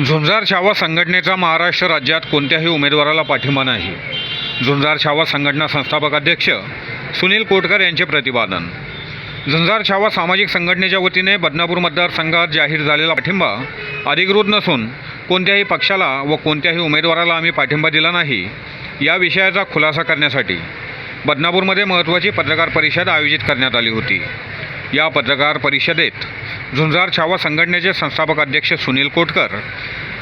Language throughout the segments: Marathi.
झुंजार छावा संघटनेचा महाराष्ट्र राज्यात कोणत्याही उमेदवाराला पाठिंबा नाही. झुंजार छावा संघटना संस्थापक अध्यक्ष सुनील कोटकर यांचे प्रतिपादन. झुंजार छावा सामाजिक संघटनेच्या वतीने बदनापूर मतदारसंघात जाहीर झालेला पाठिंबा अधिकृत नसून कोणत्याही पक्षाला व कोणत्याही उमेदवाराला आम्ही पाठिंबा दिला नाही या विषयाचा खुलासा करण्यासाठी बदनापूरमध्ये महत्त्वाची पत्रकार परिषद आयोजित करण्यात आली होती. या पत्रकार परिषदेत झुंजार छावा संघटनेचे संस्थापक अध्यक्ष सुनील कोटकर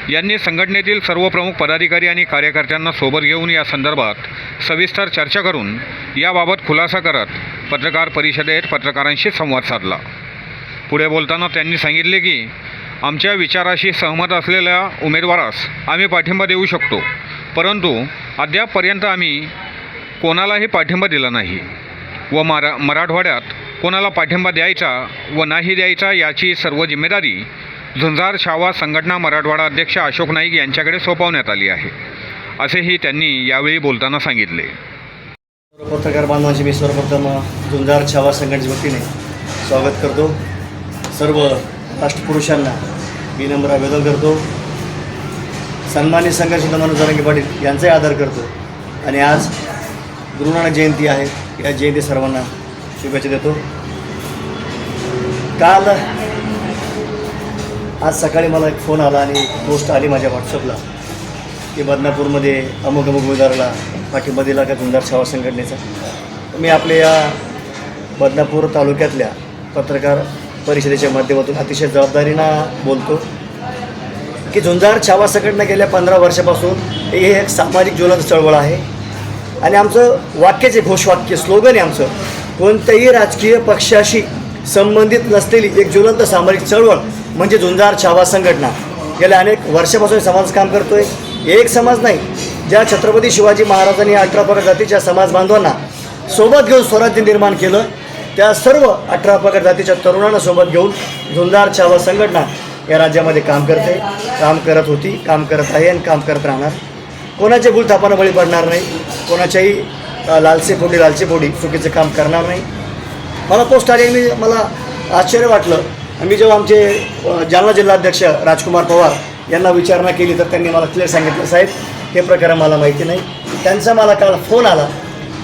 यांनी संघटनेतील सर्व प्रमुख पदाधिकारी आणि कार्यकर्त्यांना सोबत घेऊन या संदर्भात सविस्तर चर्चा करून याबाबत खुलासा करत पत्रकार परिषदेत पत्रकारांशी संवाद साधला. पुढे बोलताना त्यांनी सांगितले की आमच्या विचाराशी सहमत असलेल्या उमेदवारास आम्ही पाठिंबा देऊ शकतो परंतु अद्यापपर्यंत आम्ही कोणालाही पाठिंबा दिला नाही व मरा मराठवाड्यात कोणाला पाठिंबा द्यायचा व नाही द्यायचा याची सर्व जिम्मेदारी झुंजार छावा संघटना मराठवाडा अध्यक्ष अशोक नाईक यांच्याकडे सोपवण्यात आली आहे असेही त्यांनी यावेळी बोलताना सांगितले. पत्रकार बांधवांचे मी सर्वप्रथम झुंजार छावा संघटनेच्या वतीने स्वागत करतो. सर्व राष्ट्रपुरुषांना विनम्र आवेदन करतो. सन्मानित संघर्ष मनोज जरांगे पाटील यांचाही आदर करतो. आणि आज गुरुनानक जयंती आहे. या जयंती सर्वांना शुभेच्छा देतो. काल आज सकाळी मला एक फोन आला आणि पोस्ट आली माझ्या व्हॉट्सअपला की बदनापूरमध्ये अमुक अमुक उमेदवाराला पाठिंबा दिला का गुंडार सेवा संघटनेचा. मी आपल्या या बदनापूर तालुक्यातल्या पत्रकार परिषदेच्या माध्यमातून अतिशय जबाबदारीनं बोलतो की झुंजार छावा संघटना गेल्या पंधरा वर्षापासून हे एक सामाजिक ज्वलंत चळवळ आहे. आणि आमचं वाक्यच आहे घोषवाक्य स्लोगन आहे आमचं. कोणत्याही राजकीय पक्षाशी संबंधित नसलेली एक ज्वलंत सामाजिक चळवळ म्हणजे झुंजार छावा संघटना. गेल्या अनेक वर्षापासून समाज काम करतोय. एक समाज नाही ज्या छत्रपती शिवाजी महाराजांनी अठरा पगड जातीच्या समाज बांधवांना सोबत घेऊन स्वराज्य निर्माण केलं त्या सर्व अठरा पगड जातीच्या तरुणांना सोबत घेऊन झुंजार छावा संघटना या राज्यामध्ये काम करते. काम करत होती काम करत आहे आणि काम करत राहणार. कोणाच्या गुलथापानं बळी पडणार नाही कोणाच्याही लालसे लालचे फोडी लालसे फोडी चुकीचं काम करणार नाही. मला पोस्ट आली मी मला आश्चर्य वाटलं. मी जेव्हा आमचे जालना जिल्हाध्यक्ष राजकुमार पवार यांना विचारणा केली तर त्यांनी मला क्लिअर सांगितलं साहेब हे प्रकार मला माहिती नाही. त्यांचा मला काल फोन आला.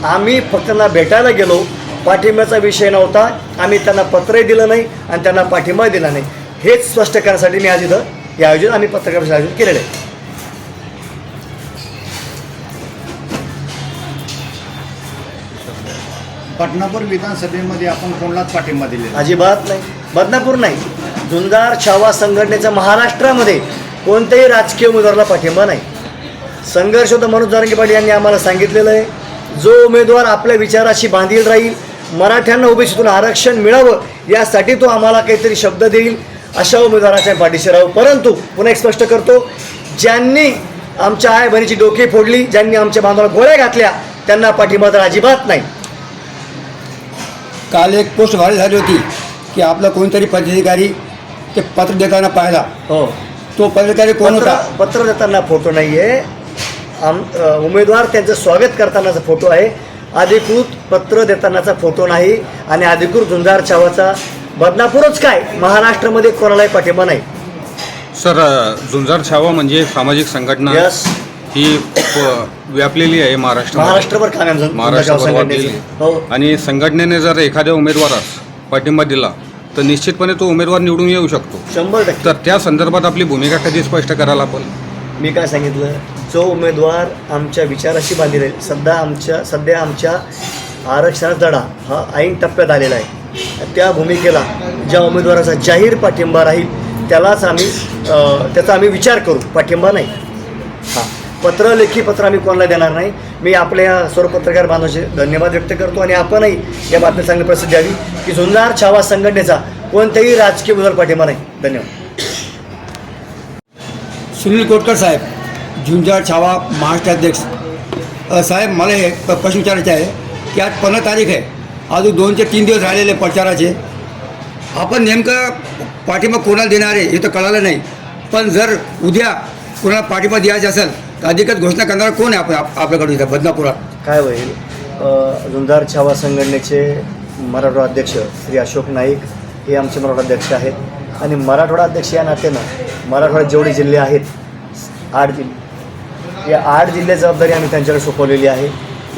आम्ही फक्त त्यांना भेटायला गेलो. पाठिंब्याचा विषय नव्हता. आम्ही त्यांना पत्रही दिलं नाही आणि त्यांना पाठिंबा दिला नाही. हेच स्पष्ट करण्यासाठी मी आज इथं हे आयोजन आम्ही पत्रकार आयोजन आयोजित केलेलं आहे. पटनापूर विधानसभेमध्ये आपण कोणालाच पाठिंबा दिलेला अजिबात नाही. बदनापूर नाही. झुंजार छावा संघटनेचा महाराष्ट्रामध्ये कोणत्याही राजकीय उमेदवाराला पाठिंबा नाही. संघर्ष तर मनोज जारंगे पाटील यांनी आम्हाला सांगितलेलं आहे. जो उमेदवार आपल्या विचाराशी बांधील राहील मराठ्यांना ओबीसीतून आरक्षण मिळावं यासाठी तो आम्हाला काहीतरी शब्द देईल अशा उमेदवाराच्या पाठीशी राहू. परंतु पुन्हा एक स्पष्ट करतो ज्यांनी आमच्या आय बहिणीची डोकी फोडली ज्यांनी आमच्या बांधवाला गोळ्या घातल्या त्यांना पाठिंबा तर अजिबात नाही. काल एक पोस्ट व्हायरल झाली होती की आपला कोणतरी पदाधिकारी ते पत्र देताना पाहिला. हो. तो पदाधिकारी कोण पत्र होता? पत्र देताना फोटो नाही आहे आम अ, उमेदवार त्यांचं स्वागत करतानाचा फोटो आहे. अधिकृत पत्र देतानाचा फोटो नाही आणि अधिकृत झुंजार छावाचा. बदनापूरच काय? महाराष्ट्रामध्ये कोणालाही पाठिंबा नाही. सर झुंजार छावा म्हणजे सामाजिक संघटना. यस ही खूप व्यापलेली आहे महाराष्ट्र महाराष्ट्रभर छावा संघटनेचं हो. आणि संघटनेने जर एखाद्या उमेदवारास पाठिंबा दिला तर निश्चितपणे तो उमेदवार निवडून येऊ शकतो. शंभर टक्के. तर त्या संदर्भात आपली भूमिका कधी स्पष्ट करायला आपण? मी काय सांगितलं? जो उमेदवार आमच्या विचाराशी बांधील आहे सध्या आमच्या सध्या आमच्या आरक्षणाचा लढा हा ऐन टप्प्यात आलेला आहे. त्या भूमिकेला ज्या उमेदवाराचा जाहीर पाठिंबा राहील त्यालाच आम्ही अ, त्याचा आम्ही विचार करू. पाठिंबा नाही. पत्र लेखी पत्र आम्ही कोणाला देणार नाही. मी आपल्या सर्व पत्रकार बांधवांचे धन्यवाद व्यक्त करतो आणि आपणही या बातमी चांगली प्रसिद्ध द्यावी की झुंजार छावा संघटनेचा कोणत्याही राजकीय उदर पाठिंबा नाही. धन्यवाद. सुनील कोटकर साहेब झुंजार छावा महाराष्ट्राध्यक्ष. साहेब मला हे प्रश्न विचारायचे आहे की आज पंधरा तारीख आहे. अजून दोन ते तीन दिवस राहिलेले प्रचाराचे. आपण नेमकं पाठिंबा कोणाला देणार आहे हे तर कळालं नाही. पण जर उद्या कोणाला पाठिंबा द्यायचा असेल तर अधिकच घोषणा करणारा कोण आहे आपण आप- इथं बदनापुरात? काय होईल? अ, झुंजार छावा संघटनेचे मराठवाडा अध्यक्ष श्री अशोक नाईक हे आमचे मराठवाडा अध्यक्ष आहेत. आणि मराठवाडा अध्यक्ष या नात्यानं मराठवाड्यात जेवढे जिल्हे आहेत आठ जिल्हे या आठ जिल्हे जबाबदारी आम्ही त्यांच्याकडे सोपवलेली आहे.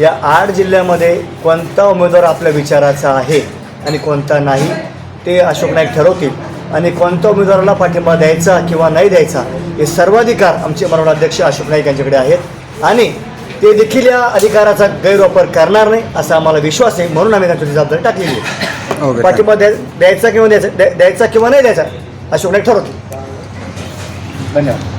या आठ जिल्ह्यामध्ये कोणता उमेदवार आपल्या विचाराचा आहे आणि कोणता नाही ते अशोक नाईक ठरवतील. आणि कोणत्या उमेदवाराला पाठिंबा द्यायचा किंवा नाही द्यायचा हे सर्वाधिकार आमचे मराठा अध्यक्ष अशोक नाईक यांच्याकडे आहेत. आणि ते देखील या अधिकाराचा गैरवापर करणार नाही असा आम्हाला विश्वास आहे म्हणून आम्ही त्यांच्याची जबाबदारी टाकलेली आहे. पाठिंबा द्या द्यायचा किंवा द्यायचा द्या- द्यायचा किंवा नाही द्यायचा अशोक नाईक ठरवतील. धन्यवाद.